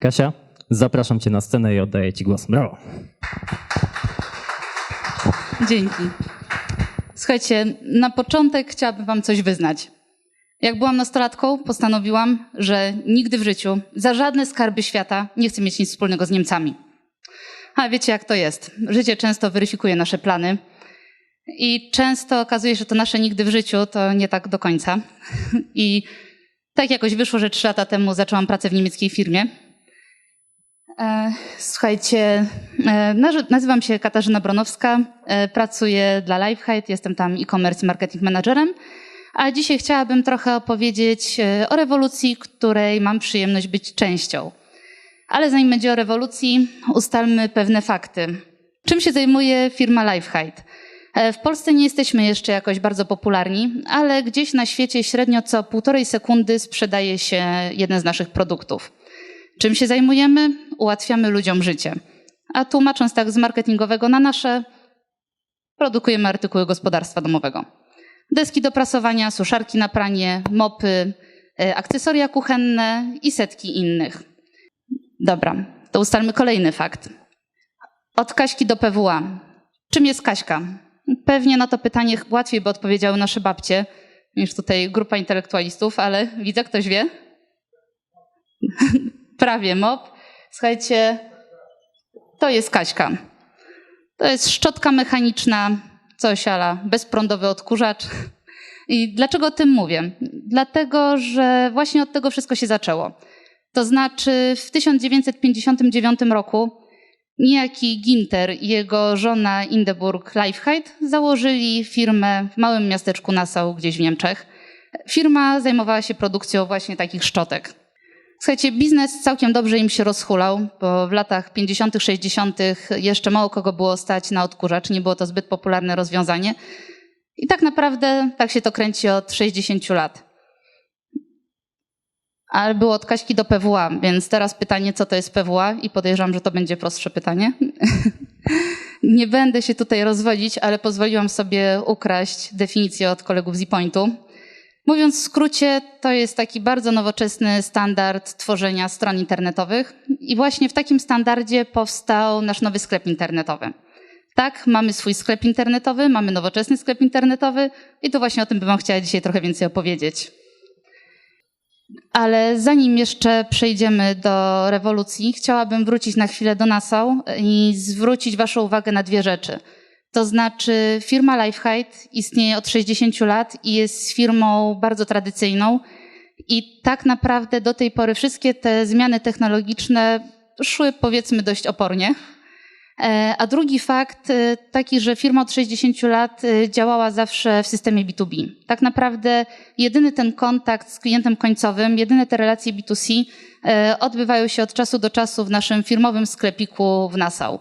Kasia, zapraszam cię na scenę i oddaję ci głos. Brawo. Dzięki. Słuchajcie, na początek chciałabym wam coś wyznać. Jak byłam nastolatką, postanowiłam, że nigdy w życiu za żadne skarby świata nie chcę mieć nic wspólnego z Niemcami. A wiecie, jak to jest. Życie często weryfikuje nasze plany i często okazuje się, że to nasze nigdy w życiu to nie tak do końca. I tak jakoś wyszło, że trzy lata temu zaczęłam pracę w niemieckiej firmie. E, Słuchajcie, e, nazy- nazywam się Katarzyna Bronowska, e, pracuję dla Lifehide, jestem tam e-commerce marketing managerem, a dzisiaj chciałabym trochę opowiedzieć o rewolucji, której mam przyjemność być częścią. Ale zanim będzie o rewolucji, ustalmy pewne fakty. Czym się zajmuje firma Lifehide? W Polsce nie jesteśmy jeszcze jakoś bardzo popularni, ale gdzieś na świecie średnio co półtorej sekundy sprzedaje się jeden z naszych produktów. Czym się zajmujemy? Ułatwiamy ludziom życie. A tłumacząc tak z marketingowego na nasze, produkujemy artykuły gospodarstwa domowego. Deski do prasowania, suszarki na pranie, mopy, e, akcesoria kuchenne i setki innych. Dobra, to ustalmy kolejny fakt. Od Kaśki do PWA. Czym jest Kaśka? Pewnie na to pytanie łatwiej by odpowiedziały nasze babcie niż tutaj grupa intelektualistów, ale widzę, ktoś wie? prawie mop. Słuchajcie, to jest Kaśka. To jest szczotka mechaniczna, coś ala bezprądowy odkurzacz. I dlaczego o tym mówię? Dlatego, że właśnie od tego wszystko się zaczęło. To znaczy w 1959 roku niejaki Ginter i jego żona Indeburg Lifehide założyli firmę w małym miasteczku Nassau, gdzieś w Niemczech. Firma zajmowała się produkcją właśnie takich szczotek. Słuchajcie, biznes całkiem dobrze im się rozhulał, bo w latach 50., 60. jeszcze mało kogo było stać na odkurzacz, nie było to zbyt popularne rozwiązanie. I tak naprawdę tak się to kręci od 60 lat. Ale było od Kaśki do PWA, więc teraz pytanie, co to jest PWA? I podejrzewam, że to będzie prostsze pytanie. Nie będę się tutaj rozwodzić, ale pozwoliłam sobie ukraść definicję od kolegów z ePointu. Mówiąc w skrócie, to jest taki bardzo nowoczesny standard tworzenia stron internetowych i właśnie w takim standardzie powstał nasz nowy sklep internetowy. Tak, mamy swój sklep internetowy, mamy nowoczesny sklep internetowy i to właśnie o tym bym chciała dzisiaj trochę więcej opowiedzieć. Ale zanim jeszcze przejdziemy do rewolucji, chciałabym wrócić na chwilę do Nassau i zwrócić waszą uwagę na dwie rzeczy. To znaczy, firma Lifehide istnieje od 60 lat i jest firmą bardzo tradycyjną. I tak naprawdę do tej pory wszystkie te zmiany technologiczne szły powiedzmy dość opornie. E, A drugi fakt e, taki, że firma od 60 lat e, działała zawsze w systemie B2B. Tak naprawdę jedyny ten kontakt z klientem końcowym, jedyne te relacje B2C e, odbywają się od czasu do czasu w naszym firmowym sklepiku w Nassau.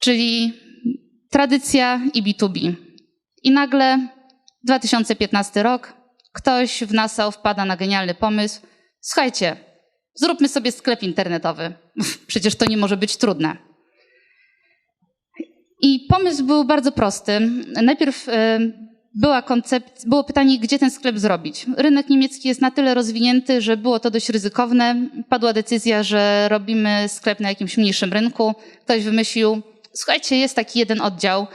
Czyli tradycja i B2B. I nagle 2015 rok, ktoś w Nassau wpada na genialny pomysł. Słuchajcie, zróbmy sobie sklep internetowy. Przecież to nie może być trudne. I pomysł był bardzo prosty. Najpierw e, była koncept, było pytanie, gdzie ten sklep zrobić. Rynek niemiecki jest na tyle rozwinięty, że było to dość ryzykowne. Padła decyzja, że robimy sklep na jakimś mniejszym rynku. Ktoś wymyślił, słuchajcie, jest taki jeden oddział.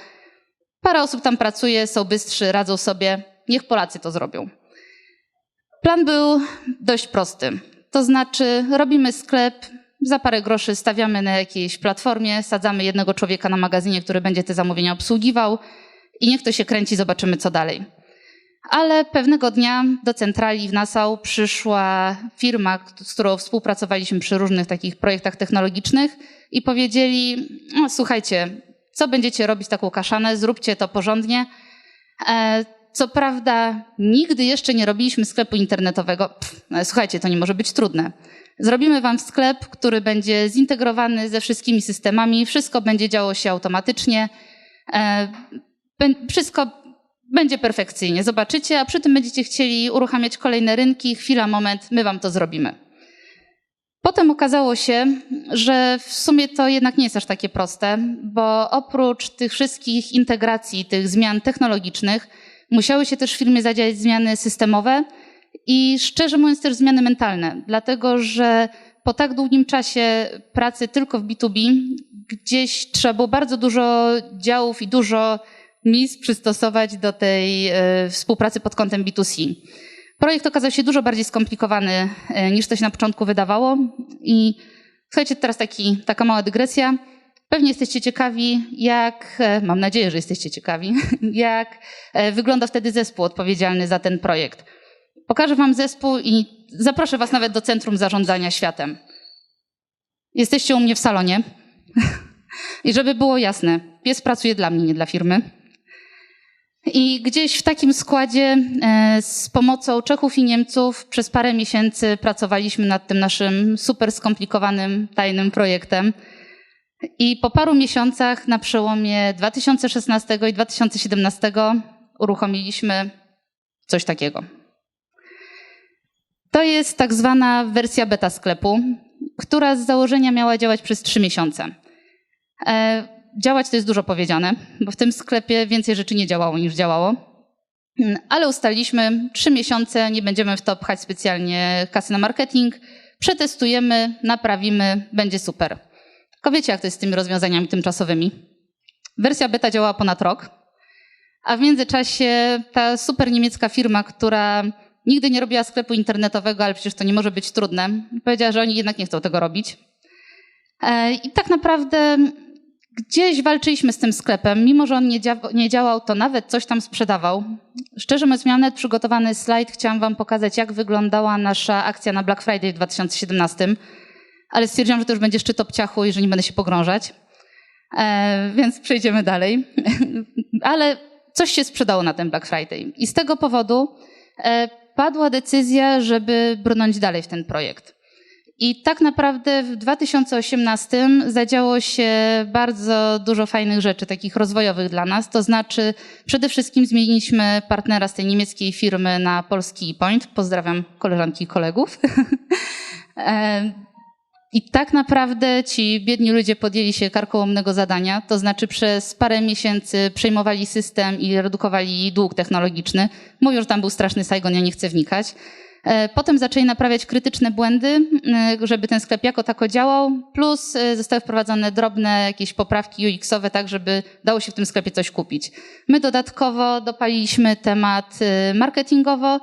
Parę osób tam pracuje, są bystrzy, radzą sobie. Niech Polacy to zrobią. Plan był dość prosty. To znaczy, robimy sklep, za parę groszy stawiamy na jakiejś platformie, sadzamy jednego człowieka na magazynie, który będzie te zamówienia obsługiwał i niech to się kręci, zobaczymy co dalej. Ale pewnego dnia do centrali w Nassau przyszła firma, z którą współpracowaliśmy przy różnych takich projektach technologicznych i powiedzieli: no, Słuchajcie, co będziecie robić taką kaszanę, zróbcie to porządnie. E, Co prawda, nigdy jeszcze nie robiliśmy sklepu internetowego. Pff, ale słuchajcie, to nie może być trudne. Zrobimy wam sklep, który będzie zintegrowany ze wszystkimi systemami, wszystko będzie działo się automatycznie, e, wszystko będzie perfekcyjnie. Zobaczycie, a przy tym będziecie chcieli uruchamiać kolejne rynki. Chwila, moment, my wam to zrobimy. Potem okazało się, że w sumie to jednak nie jest aż takie proste, bo oprócz tych wszystkich integracji, tych zmian technologicznych, musiały się też w firmie zadziać zmiany systemowe i szczerze mówiąc też zmiany mentalne, dlatego że po tak długim czasie pracy tylko w B2B, gdzieś trzeba było bardzo dużo działów i dużo miejsc przystosować do tej e, współpracy pod kątem B2C. Projekt okazał się dużo bardziej skomplikowany e, niż to się na początku wydawało. I słuchajcie, teraz taki, taka mała dygresja. Pewnie jesteście ciekawi, jak, e, mam nadzieję, że jesteście ciekawi, jak wygląda wtedy zespół odpowiedzialny za ten projekt. Pokażę Wam zespół i zaproszę Was nawet do Centrum Zarządzania Światem. Jesteście u mnie w salonie. I żeby było jasne, pies pracuje dla mnie, nie dla firmy. I gdzieś w takim składzie e, z pomocą Czechów i Niemców przez parę miesięcy pracowaliśmy nad tym naszym super skomplikowanym, tajnym projektem. I po paru miesiącach na przełomie 2016 i 2017 uruchomiliśmy coś takiego. To jest tak zwana wersja beta sklepu, która z założenia miała działać przez trzy miesiące. Działać to jest dużo powiedziane, bo w tym sklepie więcej rzeczy nie działało niż działało. Mm, Ale ustaliliśmy trzy miesiące, nie będziemy w to pchać specjalnie kasy na marketing, przetestujemy, naprawimy, będzie super. Tylko wiecie, jak to jest z tymi rozwiązaniami tymczasowymi. Wersja beta działała ponad rok, a w międzyczasie ta super niemiecka firma, która nigdy nie robiła sklepu internetowego, ale przecież to nie może być trudne, powiedziała, że oni jednak nie chcą tego robić. E, I tak naprawdę gdzieś walczyliśmy z tym sklepem, mimo że on nie, dzia- nie działał, to nawet coś tam sprzedawał. Szczerze mówiąc, miałam nawet przygotowany slajd, chciałam wam pokazać, jak wyglądała nasza akcja na Black Friday w 2017, ale stwierdziłam, że to już będzie szczyt obciachu i że nie będę się pogrążać. E, więc przejdziemy dalej. ale coś się sprzedało na ten Black Friday. I z tego powodu e, padła decyzja, żeby brnąć dalej w ten projekt. I tak naprawdę w 2018 zadziało się bardzo dużo fajnych rzeczy, takich rozwojowych dla nas. To znaczy, przede wszystkim zmieniliśmy partnera z tej niemieckiej firmy na polski point. Pozdrawiam koleżanki i kolegów. E, I tak naprawdę ci biedni ludzie podjęli się karkołomnego zadania, to znaczy przez parę miesięcy przejmowali system i redukowali dług technologiczny. Mówią, że tam był straszny Saigon, ja nie chcę wnikać. E, Potem zaczęli naprawiać krytyczne błędy, żeby ten sklep jako tako działał, plus e, zostały wprowadzone drobne jakieś poprawki UX-owe, tak żeby dało się w tym sklepie coś kupić. My dodatkowo dopaliliśmy temat e, marketingowo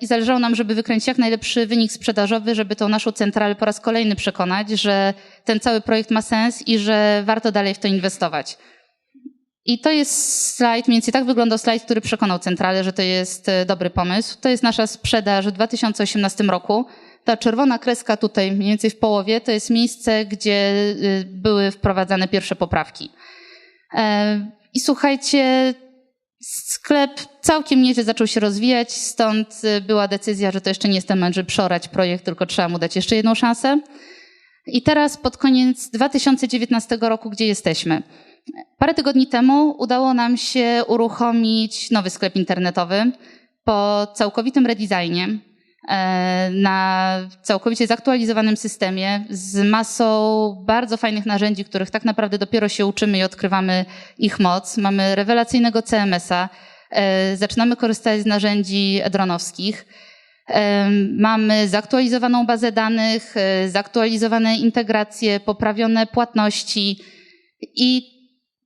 i zależało nam, żeby wykręcić jak najlepszy wynik sprzedażowy, żeby tą naszą centralę po raz kolejny przekonać, że ten cały projekt ma sens i że warto dalej w to inwestować. I to jest slajd, mniej więcej tak wyglądał slajd, który przekonał centralę, że to jest e, dobry pomysł. To jest nasza sprzedaż w 2018 roku. Ta czerwona kreska tutaj, mniej więcej w połowie, to jest miejsce, gdzie y, były wprowadzane pierwsze poprawki. E, I słuchajcie, sklep całkiem nieźle zaczął się rozwijać, stąd była decyzja, że to jeszcze nie jest moment, żeby przeorać projekt, tylko trzeba mu dać jeszcze jedną szansę. I teraz pod koniec 2019 roku, gdzie jesteśmy? Parę tygodni temu udało nam się uruchomić nowy sklep internetowy po całkowitym redesignie, e, na całkowicie zaktualizowanym systemie z masą bardzo fajnych narzędzi, których tak naprawdę dopiero się uczymy i odkrywamy ich moc. Mamy rewelacyjnego CMS-a, e, zaczynamy korzystać z narzędzi dronowskich. E, Mamy zaktualizowaną bazę danych, zaktualizowane integracje, poprawione płatności i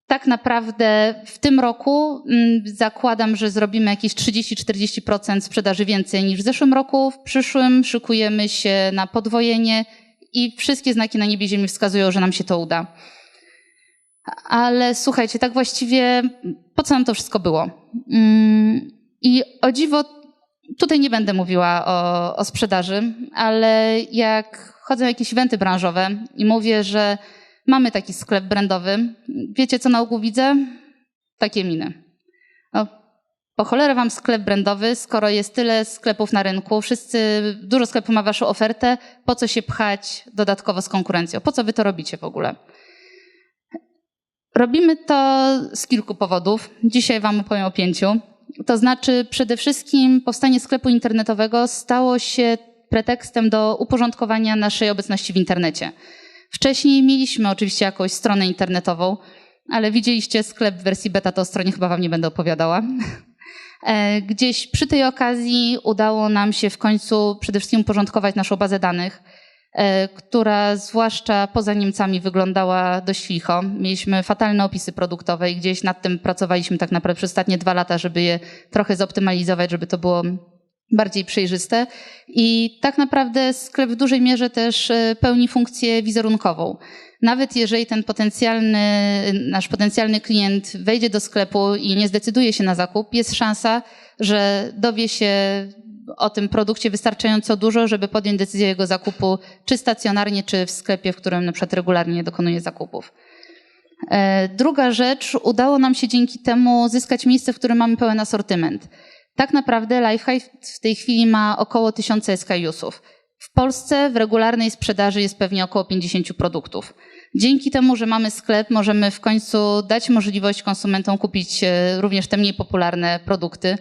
tak naprawdę w tym roku mm, zakładam, że zrobimy jakieś 30-40% sprzedaży więcej niż w zeszłym roku. W przyszłym szykujemy się na podwojenie i wszystkie znaki na niebie ziemi wskazują, że nam się to uda. Ale słuchajcie, tak właściwie po co nam to wszystko było? Mm, I o dziwo, tutaj nie będę mówiła o, o sprzedaży, ale jak chodzę na jakieś eventy branżowe i mówię, że mamy taki sklep brandowy, wiecie co na ogół widzę? Takie miny. No, po cholerę wam sklep brandowy, skoro jest tyle sklepów na rynku, wszyscy, dużo sklepów ma waszą ofertę, po co się pchać dodatkowo z konkurencją? Po co wy to robicie w ogóle? Robimy to z kilku powodów. Dzisiaj Wam opowiem o pięciu. To znaczy, przede wszystkim powstanie sklepu internetowego stało się pretekstem do uporządkowania naszej obecności w internecie. Wcześniej mieliśmy oczywiście jakąś stronę internetową, ale widzieliście sklep w wersji beta, to o stronie chyba Wam nie będę opowiadała. E, Gdzieś przy tej okazji udało nam się w końcu przede wszystkim uporządkować naszą bazę danych. e, która zwłaszcza poza Niemcami wyglądała dość licho. Mieliśmy fatalne opisy produktowe i gdzieś nad tym pracowaliśmy tak naprawdę przez ostatnie dwa lata, żeby je trochę zoptymalizować, żeby to było bardziej przejrzyste. I tak naprawdę sklep w dużej mierze też e, pełni funkcję wizerunkową. Nawet jeżeli ten potencjalny, nasz potencjalny klient wejdzie do sklepu i nie zdecyduje się na zakup, jest szansa, że dowie się o tym produkcie wystarczająco dużo, żeby podjąć decyzję jego zakupu, czy stacjonarnie, czy w sklepie, w którym na przykład regularnie dokonuje zakupów. E, Druga rzecz, udało nam się dzięki temu zyskać miejsce, w którym mamy pełen asortyment. Tak naprawdę Lifehigh w tej chwili ma około 1000 SKUsów. W Polsce w regularnej sprzedaży jest pewnie około 50 produktów. Dzięki temu, że mamy sklep, możemy w końcu dać możliwość konsumentom kupić e, również te mniej popularne produkty.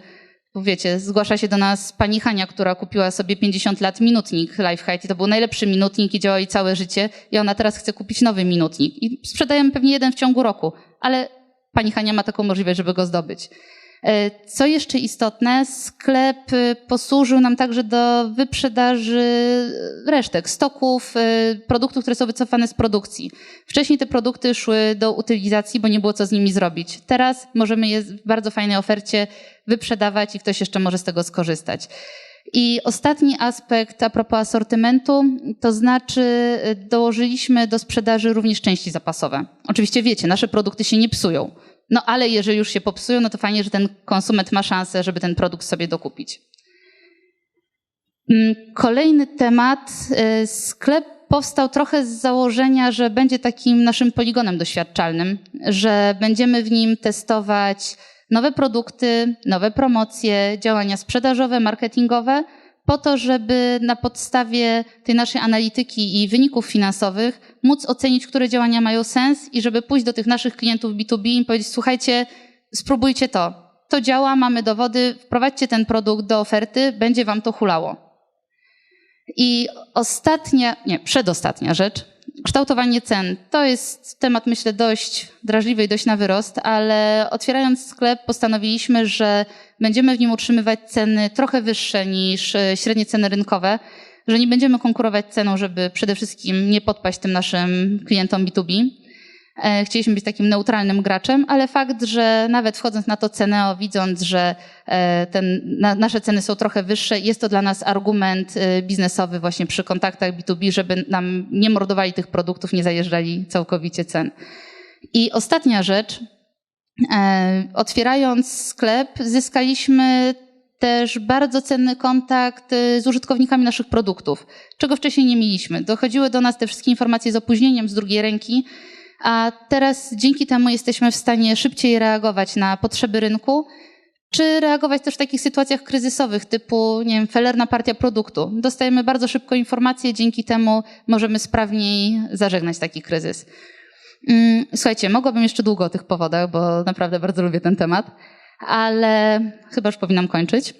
Wiecie, zgłasza się do nas pani Hania, która kupiła sobie 50 lat minutnik Lifehigh i to był najlepszy minutnik i działał jej całe życie i ona teraz chce kupić nowy minutnik i sprzedajemy pewnie jeden w ciągu roku, ale pani Hania ma taką możliwość, żeby go zdobyć. E, Co jeszcze istotne, sklep y, posłużył nam także do wyprzedaży resztek, stoków, y, produktów, które są wycofane z produkcji. Wcześniej te produkty szły do utylizacji, bo nie było co z nimi zrobić. Teraz możemy je w bardzo fajnej ofercie wyprzedawać i ktoś jeszcze może z tego skorzystać. I ostatni aspekt a propos asortymentu, to znaczy y, dołożyliśmy do sprzedaży również części zapasowe. Oczywiście wiecie, nasze produkty się nie psują. No ale jeżeli już się popsują, no to fajnie, że ten konsument ma szansę, żeby ten produkt sobie dokupić. Mm, Kolejny temat. y, Sklep powstał trochę z założenia, że będzie takim naszym poligonem doświadczalnym, że będziemy w nim testować nowe produkty, nowe promocje, działania sprzedażowe, marketingowe, po to, żeby na podstawie tej naszej analityki i wyników finansowych móc ocenić, które działania mają sens i żeby pójść do tych naszych klientów B2B i powiedzieć, słuchajcie, spróbujcie to. To działa, mamy dowody, wprowadźcie ten produkt do oferty, będzie wam to hulało. I ostatnia, nie, przedostatnia rzecz, kształtowanie cen. To jest temat, myślę, dość drażliwy i dość na wyrost, ale otwierając sklep postanowiliśmy, że będziemy w nim utrzymywać ceny trochę wyższe niż e, średnie ceny rynkowe, że nie będziemy konkurować ceną, żeby przede wszystkim nie podpaść tym naszym klientom B2B. E, Chcieliśmy być takim neutralnym graczem, ale fakt, że nawet wchodząc na to cenę, widząc, że e, ten, na, nasze ceny są trochę wyższe, jest to dla nas argument e, biznesowy właśnie przy kontaktach B2B, żeby nam nie mordowali tych produktów, nie zajeżdżali całkowicie cen. I ostatnia rzecz, otwierając sklep, zyskaliśmy też bardzo cenny kontakt z użytkownikami naszych produktów, czego wcześniej nie mieliśmy. Dochodziły do nas te wszystkie informacje z opóźnieniem z drugiej ręki, a teraz dzięki temu jesteśmy w stanie szybciej reagować na potrzeby rynku, czy reagować też w takich sytuacjach kryzysowych, typu, nie wiem, felerna partia produktu. Dostajemy bardzo szybko informacje, dzięki temu możemy sprawniej zażegnać taki kryzys. Mm, Słuchajcie, mogłabym jeszcze długo o tych powodach, bo naprawdę bardzo lubię ten temat, ale chyba już powinnam kończyć.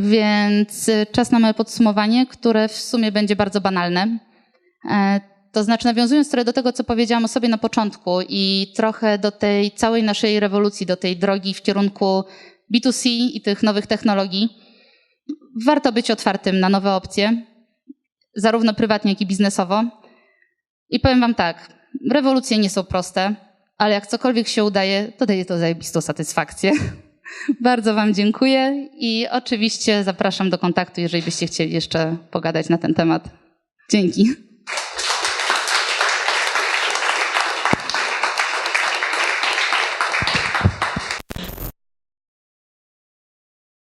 Więc czas na moje podsumowanie, które w sumie będzie bardzo banalne. To znaczy, nawiązując trochę do tego, co powiedziałam o sobie na początku i trochę do tej całej naszej rewolucji, do tej drogi w kierunku B2C i tych nowych technologii, warto być otwartym na nowe opcje, zarówno prywatnie, jak i biznesowo. I powiem Wam tak, rewolucje nie są proste, ale jak cokolwiek się udaje, to daje to zajebistą satysfakcję. Bardzo Wam dziękuję i oczywiście zapraszam do kontaktu, jeżeli byście chcieli jeszcze pogadać na ten temat. Dzięki.